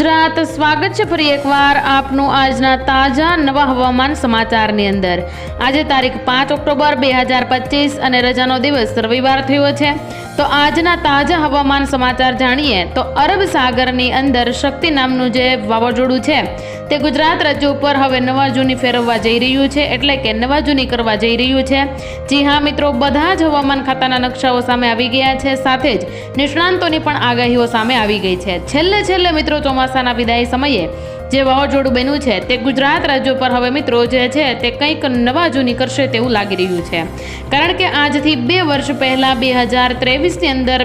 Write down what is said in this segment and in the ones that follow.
ગુજરાત, સ્વાગત છે ફરી એકવાર આપનું આજના તાજા નવા હવામાન સમાચારની અંદર. આજે તારીખ પાંચ ઓક્ટોબર બે હજાર પચીસ અને રજાનો દિવસ રવિવાર થયો છે. તો આજના તાજા હવામાન સમાચાર જાણીએ તો અરબ સાગરની અંદર શક્તિ નામનું જે વાવાઝોડું છે, તે ગુજરાત રાજ્ય ઉપર હવે નવા જૂની ફેરવવા જઈ રહ્યું છે, એટલે કે નવા જૂની કરવા જઈ રહ્યું છે. જી હા મિત્રો, બધા જ હવામાન ખાતાના નકશાઓ સામે આવી ગયા છે, સાથે જ નિષ્ણાંતોની પણ આગાહીઓ સામે આવી ગઈ છે. છેલ્લે છેલ્લે મિત્રો ચોમાસાના વિદાય સમયે જે વાવાઝોડું બન્યું છે તે ગુજરાત રાજ્ય પર હવે મિત્રો જે છે તે કંઈક નવા જૂની કરશે તેવું લાગી રહ્યું છે. કારણ કે આજથી બે વર્ષ પહેલાં બે હજાર ત્રેવીસની અંદર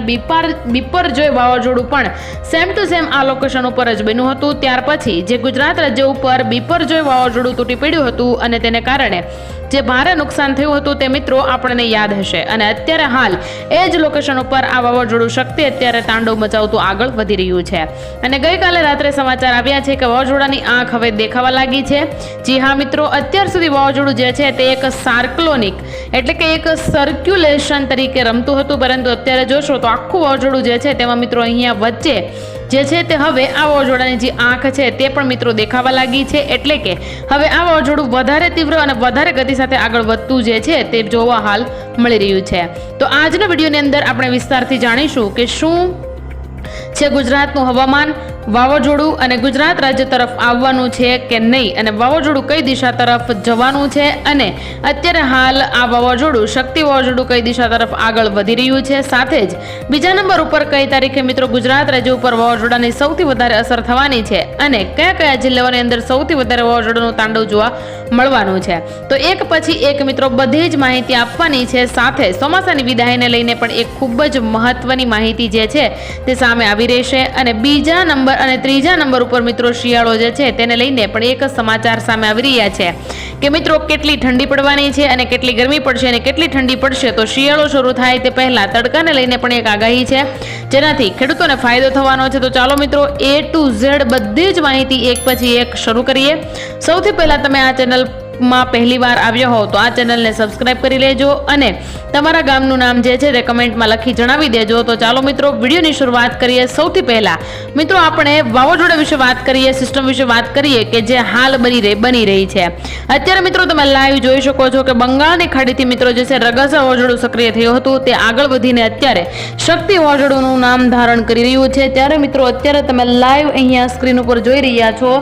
બીપાર જોય વાવાઝોડું પણ સેમ ટુ સેમ આ લોકેશન ઉપર જ બન્યું હતું. ત્યાર પછી જે ગુજરાત રાજ્ય ઉપર બીપરજોય વાવાઝોડું તૂટી પડ્યું હતું અને તેને કારણે જે ભારે નુકસાન થયું હતું તે મિત્રો આપણને યાદ હશે. અને અત્યારે હાલ એ જ લોકેશન ઉપર આ વાવાઝોડું શક્તિ અત્યારે તાંડવ મચાવતું આગળ વધી રહ્યું છે. અને ગઈકાલે રાત્રે સમાચાર આવ્યા છે કે વાવાઝોડાની આંખ હવે દેખાવા લાગી છે. જી હા, મિત્રો, અત્યાર સુધી વાવાઝોડું જે છે તે એક સાર્કલોનિક એટલે કે એક સર્ક્યુલેશન તરીકે રમતું હતું. પરંતુ અત્યારે જોશો તો આખું વાવાઝોડું જે છે તેમાં મિત્રો અહીંયા વચ્ચે જે છે તે હવે આ વાવાઝોડાની જે આંખ છે તે પણ મિત્રો દેખાવા લાગી છે. એટલે કે હવે આ વાવાઝોડું વધારે તીવ્ર અને વધારે ગતિ સાથે આગળ વધતું જે છે તે જોવા હાલ મળી રહ્યું છે. તો આજના વિડીયોની અંદર આપણે વિસ્તારથી જાણીશું કે શું છે ગુજરાતનું હવામાન વાવાઝોડું અને ગુજરાત રાજ્ય તરફ આવવાનું છે કે નહીં અને વાવાઝોડું કઈ દિશા તરફ જવાનું છે અને અત્યારે હાલ આ વાવાઝોડું શક્તિ વાવાઝોડું કઈ દિશા તરફ આગળ વધી રહ્યું છે સાથે જ બીજા નંબર ઉપર કઈ તારીખે મિત્રો ગુજરાત રાજ્ય ઉપર વાવાઝોડાની સૌથી વધારે અસર થવાની છે અને કયા કયા જિલ્લાઓની અંદર સૌથી વધારે વાવાઝોડાનું તાંડવ જોવા મળવાનું છે. તો એક પછી એક મિત્રો બધી જ માહિતી આપવાની છે સાથે ચોમાસાની વિદાયને લઈને પણ એક ખૂબ જ મહત્વની માહિતી જે છે તે સામે આવી રહેશે અને બીજા નંબર અને ત્રીજા નંબર ઉપર મિત્રો શિયાળો જે છે તેને લઈને પણ એક સમાચાર સામે આવી રહ્યા છે કે મિત્રો કેટલી ઠંડી પડવાની છે અને કેટલી ગરમી પડશે અને કેટલી ઠંડી પડશે તો શિયાળો શરૂ થાય તે પહેલાં તડકાને લઈને પણ એક આગાહી છે. જેનાથી ખેડૂતોને ફાયદો થવાનો છે. તો ચાલો મિત્રો એ ટુ ઝેડ બધી જ માહિતી એક પછી એક શરૂ કરીએ. સૌથી પહેલાં તમે આ ચેનલ માં પહેલી વાર આવ્યો હોવ તો આ ચેનલને સબસ્ક્રાઇબ કરી લેજો અને તમારા ગામનું નામ જે છે તે કમેન્ટમાં લખી જણાવી દેજો. તો ચાલો મિત્રો, વિડીયોની શરૂઆત કરીએ સૌથી પહેલાં. મિત્રો, આપણે વાવાઝોડા વિશે વાત કરીએ સિસ્ટમ વિશે વાત કરીએ કે જે હાલ બની રહી બની રહી છે. અત્યારે મિત્રો, તમે લાઈવ જોઈ શકો છો કે બંગાળની ખાડીથી મિત્રો જે છે રગાસા વાવાઝોડું સક્રિય થયું હતું. તે આગળ વધીને અત્યારે શક્તિ વાવાઝોડુંનું નામ ધારણ કરી રહ્યું છે. ત્યારે મિત્રો, અત્યારે તમે લાઈવ અહીંયા સ્ક્રીન ઉપર જોઈ રહ્યા છો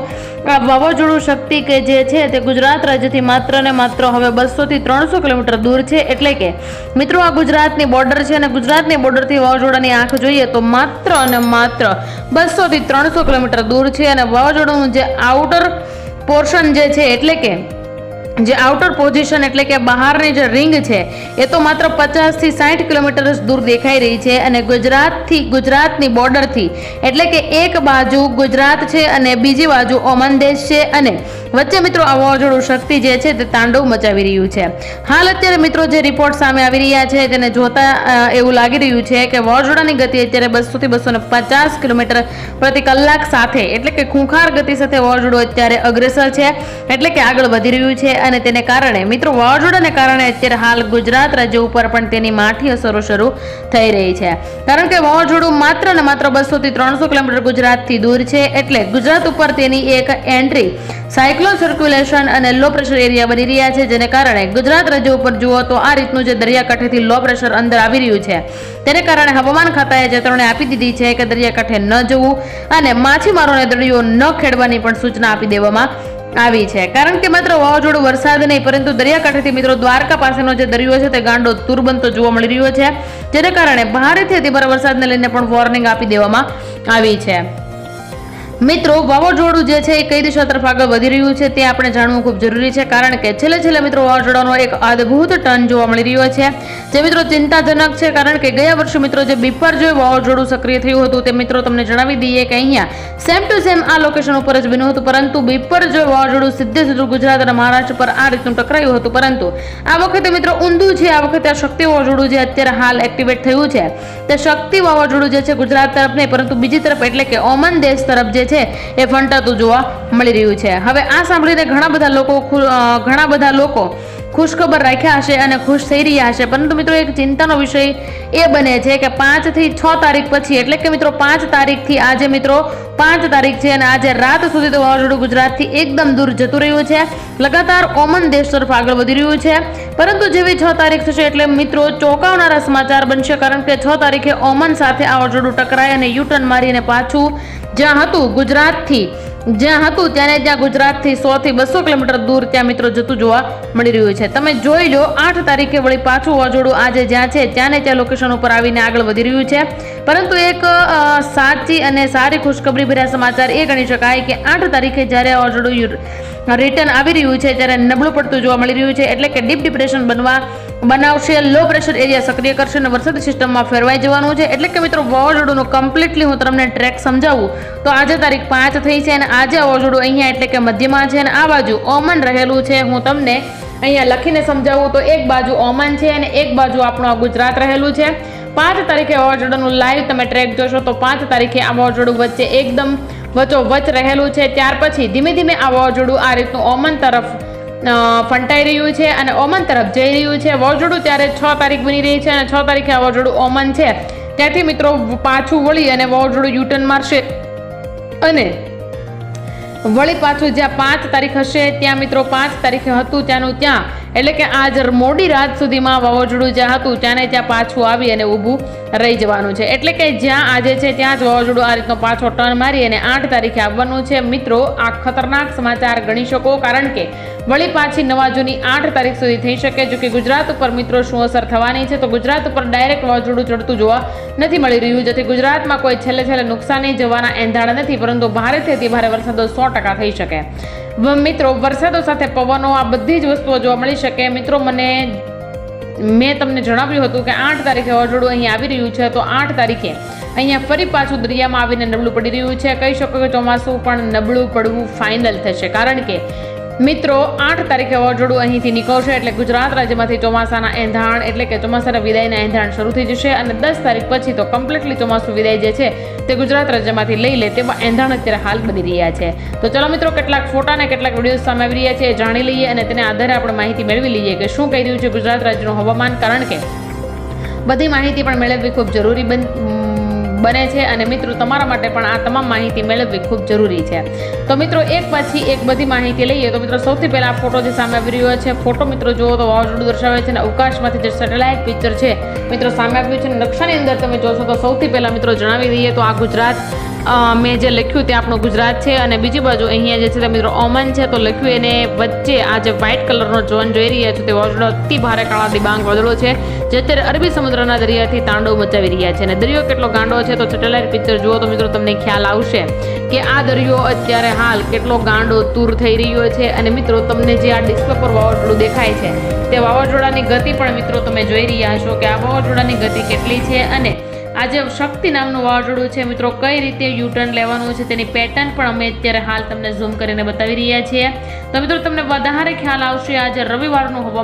આ વાવાઝોડું શક્તિ કે જે છે તે ગુજરાત રાજ્યથી માત્ર ને માત્ર હવે બસો થી ત્રણસો કિલોમીટર દૂર છે એટલે કે, મિત્રો આ ગુજરાતની બોર્ડર છે અને ગુજરાતની બોર્ડરથી વાવાઝોડાની આંખ જોઈએ તો માત્ર અને માત્ર બસો થી ત્રણસો કિલોમીટર દૂર છે અને વાવાઝોડાનું જે આઉટર પોર્શન જે છે એટલે કે જે આઉટર પોઝિશન એટલે કે બહારની જે રિંગ છે, એ તો માત્ર પચાસથી સાઠ કિલોમીટર દૂર દેખાઈ રહી છે અને ગુજરાતથી, ગુજરાતની બોર્ડરથી એટલે કે એક બાજુ ગુજરાત છે અને બીજી બાજુ ઓમન દેશ છે અને વચ્ચે મિત્રો આ વાવાઝોડું શક્તિ જે છે તે તાંડવ મચાવી રહ્યું છે. હાલ અત્યારે મિત્રો જે રિપોર્ટ સામે આવી રહ્યા છે તેને જોતા એવું લાગી રહ્યું છે કે વાવાઝોડાની ગતિ અત્યારે બસો થી બસો પચાસ કિલોમીટર પ્રતિ કલાક સાથે, એટલે કે ખૂંખાર ગતિ સાથે વાવાઝોડું અત્યારે અગ્રેસર છે, એટલે કે આગળ વધી રહ્યું છે અને તેને કારણે, મિત્રો, વાવાઝોડાને કારણે અત્યારે હાલ ગુજરાત રાજ્ય ઉપર પણ તેની માઠી અસરો શરૂ થઈ રહી છે. કારણ કે વાવાઝોડું માત્ર ને માત્ર બસો થી ત્રણસો કિલોમીટર ગુજરાતથી દૂર છે, એટલે ગુજરાત ઉપર તેની એક એન્ટ્રી સાયક્લોન સર્ક્યુલેશન અને લો પ્રેશર એરિયા બની રહ્યા છે, જેને કારણે ગુજરાત રાજ્ય ઉપર જુઓ તો આ રીતનું જે દરિયાકાંઠેથી લો પ્રેશર અંદર આવી રહ્યું છે. તેને કારણે હવામાન ખાતાએ ચેતવણી આપી દીધી છે કે દરિયાકાંઠે ન જવું અને માછીમારોને દરિયો ન ખેડવાની પણ સૂચના આપી દેવામાં આવી છે. કારણ કે માત્ર વાવાઝોડું વરસાદ નહીં, પરંતુ દરિયાકાંઠેથી મિત્રો દ્વારકા પાસેનો જે દરિયો છે તે ગાંડો તુર બનતો જોવા મળી રહ્યો છે. જેને કારણે ભારેથી અતિભારે વરસાદને લઈને પણ વોર્નિંગ આપી દેવામાં આવી છે. મિત્રો, વાવાઝોડું જે છે એ કઈ દિશા તરફ આગળ વધી રહ્યું છે તે આપણે જાણવું ખૂબ જરૂરી છે, કારણ કે છેલ્લે છેલ્લે મિત્રો વાવાઝોડાનો એક અદ્ભુત ટર્ન જોવા મળી રહ્યો છે. જે મિત્રો ચિંતાજનક છે, કારણ કે ગયા વર્ષે મિત્રો જે બિપરજોય વાવાઝોડું સક્રિય થયું હતું તે મિત્રો તમને જણાવી દઈએ કે અહીંયા સેમ ટુ સેમ આ લોકેશન ઉપર જ બન્યું હતું, પરંતુ બિપરજોય વાવાઝોડું સીધે સીધું ગુજરાત અને મહારાષ્ટ્ર પર આ રીતનું ટકરાયું હતું. પરંતુ આ વખતે મિત્રો ઊંધું છે, આ વખતે આ શક્તિ વાવાઝોડું જે અત્યારે હાલ એક્ટિવેટ થયું છે. તે શક્તિ વાવાઝોડું જે છે ગુજરાત તરફ નહીં, પરંતુ બીજી તરફ એટલે કે ઓમન દેશ તરફ જે છે છે. એ ફંટાતું જોવા મળી રહ્યું છે. હવે આ સાંભળીને ઘણા બધા લોકો ઘણા બધા લોકો ખુશખબર રાખ્યા હશે અને ખુશ થઈ રહ્યા હશે. પરંતુ મિત્રો એક ચિંતાનો વિષય એ બને છે કે પાંચથી છ તારીખ પછી, એટલે કે મિત્રો પાંચ તારીખથી આજે મિત્રો, પાંચ તારીખ છે અને આજે રાત સુધી તો વાવાઝોડું ગુજરાતથી એકદમ દૂર જતું રહ્યું છે. લગાતાર ઓમન દેશ તરફ આગળ વધી રહ્યું છે. પરંતુ જેવી છ તારીખ થશે એટલે મિત્રો ચોંકાવનારા સમાચાર બનશે, કારણ કે છ તારીખે ઓમન સાથે આ વાવાઝોડું ટકરાય અને યુટર્ન મારીને પાછું જ્યાં હતું ગુજરાતથી. જ્યાં હતું ત્યારે ત્યાં ગુજરાતથી સો થી બસો કિલોમીટર દૂર ત્યાં મિત્રો જતું જોવા મળી રહ્યું છે. તમે જોઈ લો, આઠ તારીખે વળી પાછું વાજોડું આજે જ્યાં છે, ત્યાંને ત્યાં લોકેશન ઉપર આવીને આગળ વધી રહ્યું છે. પરંતુ એક સાચી અને સારી ખુશખબરી ભર્યા સમાચાર એ ગણી શકાય કે આઠ તારીખે જ્યારે વાજોડું રિટર્ન આવી રહ્યું છે, ત્યારે નબળું પડતું જોવા મળી રહ્યું છે. એટલે કે ડીપ ડિપ્રેશન બનવા, બનાવશે લો પ્રેશર એરિયા સક્રિય કરશે અને વરસાદી સિસ્ટમમાં ફેરવાઈ જવાનું છે. એટલે કે મિત્રો, વાવાઝોડુંનું કમ્પ્લીટલી હું તમને ટ્રેક સમજાવું. તો આજે તારીખ પાંચ થઈ છે અને આજે વાવાઝોડું અહીંયા એટલે કે મધ્યમાં છે અને આ બાજુ ઓમન રહેલું છે. હું તમને અહીંયા લખીને સમજાવું તો એક બાજુ ઓમન છે અને એક બાજુ આપણું આ ગુજરાત રહેલું છે. પાંચ તારીખે વાવાઝોડાનું લાઈવ તમે ટ્રેક જોશો તો પાંચ તારીખે આ વાવાઝોડું વચ્ચે એકદમ વચ્ચો વચ રહેલું છે. ત્યાર પછી ધીમે ધીમે આ વાવાઝોડું આ રીતનું ઓમન તરફ ફંટાઈ રહ્યું છે અને ઓમન તરફ જઈ રહ્યું છે. વાવાઝોડું ત્યારે છ તારીખ બની રહી છે અને છ તારીખે આ વાવાઝોડું ઓમન છે. ત્યાંથી મિત્રો પાછું વળી અને વાવાઝોડું યુટર્ન મારશે. અને વળી પાછું જ્યાં પાંચ તારીખ હશે, ત્યાં મિત્રો પાંચ તારીખે હતું, ત્યાંનું ત્યાં. એટલે કે આજ મોડી રાત સુધીમાં વાવાઝોડું જ્યાં હતું, ત્યાંને ત્યાં પાછું આવી અને ઊભું રહી જવાનું છે. એટલે કે જ્યાં આજે છે, ત્યાં જ વાવાઝોડું આ રીતનો પાછો ટર્ન મારી અને આઠ તારીખે આવવાનું છે. મિત્રો, આ ખતરનાક સમાચાર ગણી શકો, કારણ કે વળી પાછી નવા જૂની આઠ તારીખ સુધી થઈ શકે, જો કે ગુજરાત ઉપર મિત્રો શું અસર થવાની છે, તો ગુજરાત ઉપર ડાયરેક્ટ વાવાઝોડું ચડતું જોવા નથી મળી રહ્યું. જેથી ગુજરાતમાં કોઈ છેલ્લે છેલ્લે નુકસાની જવાના એંધાણ નથી, પરંતુ ભારેથી અતિ ભારે વરસાદો સો ટકા થઈ શકે. મિત્રો, વરસાદો સાથે પવનો, આ બધી જ વસ્તુઓ જોવા મળી શકે. મિત્રો, મને, મેં તમને જણાવ્યું હતું કે આઠ તારીખે વાવાઝોડું અહીંયા આવી રહ્યું છે, તો આઠ તારીખે અહીંયા ફરી પાછું દરિયામાં આવીને નબળું પડી રહ્યું છે. કહી શકો કે ચોમાસું પણ નબળું પડવું ફાઇનલ થશે, કારણ કે મિત્રો, આઠ તારીખે વાવાઝોડું અહીંથી નીકળશે એટલે ગુજરાત રાજ્યમાંથી ચોમાસાના એંધાણ, એટલે કે ચોમાસાના વિદાયના એંધાણ શરૂ થઈ જશે અને દસ તારીખ પછી તો કમ્પ્લીટલી ચોમાસું વિદાય જે છે તે ગુજરાત રાજ્યમાંથી લઈ લે તેવા એંધાણ અત્યારે હાલ બની રહ્યા છે. તો ચલો મિત્રો, કેટલાક ફોટા અને કેટલાક વીડિયો સામે આવી રહ્યા છે, એ જાણી લઈએ અને તેને આધારે આપણે માહિતી મેળવી લઈએ કે શું કહી રહ્યું છે ગુજરાત રાજ્યનું હવામાન, કારણ કે બધી માહિતી પણ મેળવવી ખૂબ જરૂરી બન છે અને મિત્રો, તમારા માટે પણ આ તમામ માહિતી મેળવવી ખૂબ જરૂરી છે. તો મિત્રો, એક પછી એક બધી માહિતી લઈએ. તો મિત્રો, સૌથી પહેલાં ફોટો જે સામે આવી રહ્યો છે, ફોટો મિત્રો જુઓ તો વાવાઝોડું દર્શાવે છે અને અવકાશમાંથી જે સેટેલાઇટ પિક્ચર છે, મિત્રો, સામે આવ્યું છે. નકશાની અંદર તમે જોશો તો સૌથી પહેલાં મિત્રો જણાવી દઈએ તો આ ગુજરાત મેં જે લખ્યું તે આપણું ગુજરાત છે અને બીજી બાજુ અહીંયા જે છે તે મિત્રો ઓમન છે, તો લખ્યું એને વચ્ચે આ જે વ્હાઇટ કલરનો ઝોન જોઈ રહ્યા છો તે વાવાઝોડો અતિ ભારે કાળા ડિબાંગ વાદળો છે, જે અત્યારે અરબી સમુદ્રના દરિયાથી તાંડવ મચાવી રહ્યા છે. અને દરિયો કેટલો ગાંડો છે તો સેટેલાઇટ પિક્ચર જુઓ તો મિત્રો તમને ખ્યાલ આવશે કે આ દરિયો અત્યારે હાલ કેટલો ગાંડો તૂર થઈ રહ્યો છે. અને મિત્રો તમને જે આ ડિસ્પ્લે પર વાવાઝોડું દેખાય છે તે વાવાઝોડાની ગતિ પણ મિત્રો તમે જોઈ રહ્યા છો કે આ વાવાઝોડાની ગતિ કેટલી છે અને આ જે શક્તિ નામનું વાવાઝોડું છે. મિત્રો, કઈ રીતે યુટર્ન લેવાનું છે તેની પેટર્ન પણ અમે અત્યારે હાલ તમને ઝૂમ કરીને બતાવી રહ્યા છીએ. તો મિત્રો, તમને વધારે ખ્યાલ આવશે આજે રવિવારનું હવામાન